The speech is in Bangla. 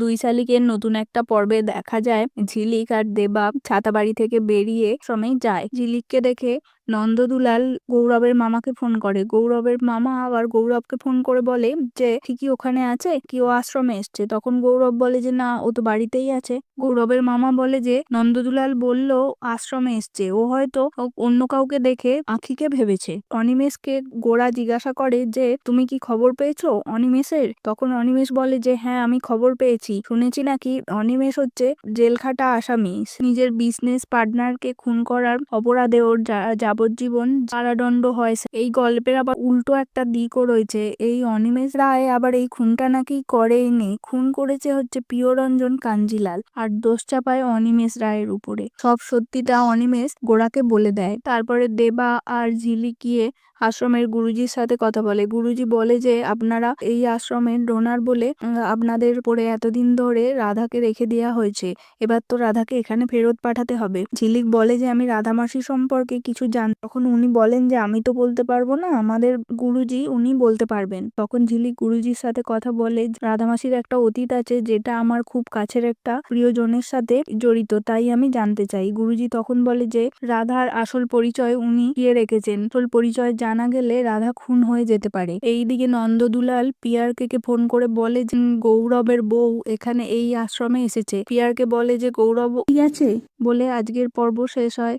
দুই শালিকের নতুন একটা পর্বে দেখা যায়। ঝিলিক আর দেবা ছাতাবাড়ি থেকে বেরিয়ে শ্রমেই যায়। ঝিলিককে দেখে নন্দদুলাল গৌরবের মামাকে ফোন করে। গৌরবের মামা আবার গৌরবকে ফোন করে বলে যে, ঠিকই ওখানে আছে, কি ও আশ্রমে এসছে? তখন গৌরব বলে যে, না, ও তো বাড়িতেই আছে। গৌরবের মামা বলে যে, নন্দদুলাল বলল আশ্রমে এসছে। ও হয়তো অন্য কাউকে দেখে আখিকে ভেবেছে। অনিমেষকে গোড়া জিজ্ঞাসা করে যে, তুমি কি খবর পেয়েছ অনিমেষের? তখন অনিমেষ বলে যে হ্যাঁ আমি খবর পেয়েছি। শুনেছি নাকি অনিমেষ হচ্ছে জেলখাটা আসামি। নিজের বিজনেস পার্টনারকে খুন করার অপরাধে ওর যা- যাবজ্জীবন কারাদণ্ড হয় এই গল্পের আবার উল্টো একটা দিকও রয়েছে। এই অনিমেষ রায় আবার এই খুনটা নাকি করেইনি। খুন করেছে হচ্ছে প্রিয়রঞ্জন কাঞ্জিলাল আর দোষ চাপায় অনিমেষ রায়ের উপরে। সব সত্যিটা অনিমেষ গোড়াকে বলে দেয়। তারপরে দেবা আর ঝিলিক গিয়ে আশ্রমের গুরুজির সাথে কথা বলে। গুরুজি বলে যে, আপনারা এই আশ্রমের ডোনার বলে আপনাদের পরে এতদিন ধরে রাধাকে রেখে দেওয়া হয়েছে। এবার তো রাধাকে এখানে ফেরত পাঠাতে হবে। ঝিলিক বলে যে, আমি রাধা মাসি সম্পর্কে কিছু জান তখন উনি বলেন যে, আমি তো বলতে পারব না, আমাদের গুরুজি উনি বলতে পারবেন। তখন ঝিলিক গুরুজির সাথে কথা বলে রাধা মাসির একটা অতীত আছে, যেটা আমার খুব কাছের একটা প্রিয়জনের সাথে জড়িত, তাই আমি জানতে চাই। গুরুজি তখন বলে যে, রাধার আসল পরিচয় উনি দিয়ে রেখেছেন। আসল পরিচয় জানা গেলে রাধা খুন হয়ে যেতে পারে। এইদিকে নন্দদুলাল পিয়ারকে কে ফোন করে বলে যে গৌরবের বউ এখানে এই আশ্রমে এসেছে। পিয়ারকে বলে যে গৌরব আছে। বলে আজকের পর্ব শেষ হয়।